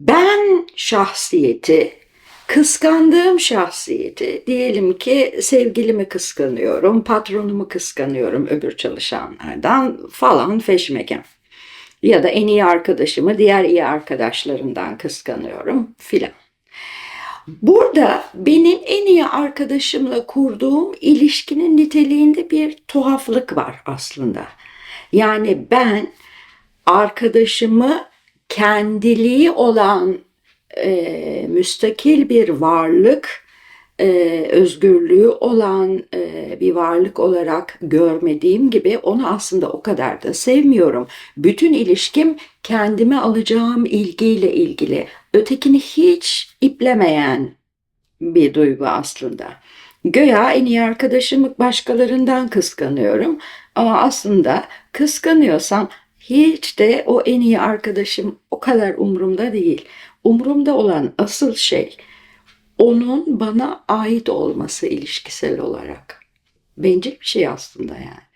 ben şahsiyeti, kıskandığım şahsiyeti, diyelim ki sevgilimi kıskanıyorum, patronumu kıskanıyorum öbür çalışanlardan falan feşmeken. Ya da en iyi arkadaşımı diğer iyi arkadaşlarından kıskanıyorum filan. Burada benim en iyi arkadaşımla kurduğum ilişkinin niteliğinde bir tuhaflık var aslında. Yani ben arkadaşımı kendiliği olan e, müstakil bir varlık, e, özgürlüğü olan e, bir varlık olarak görmediğim gibi onu aslında o kadar da sevmiyorum. Bütün ilişkim kendime alacağım ilgiyle ilgili. Ötekini hiç iplemeyen bir duygu aslında. Göya en iyi arkadaşımı başkalarından kıskanıyorum ama aslında kıskanıyorsam hiç de o en iyi arkadaşım o kadar umurumda değil. Umurumda olan asıl şey onun bana ait olması ilişkisel olarak. Bencil bir şey aslında yani.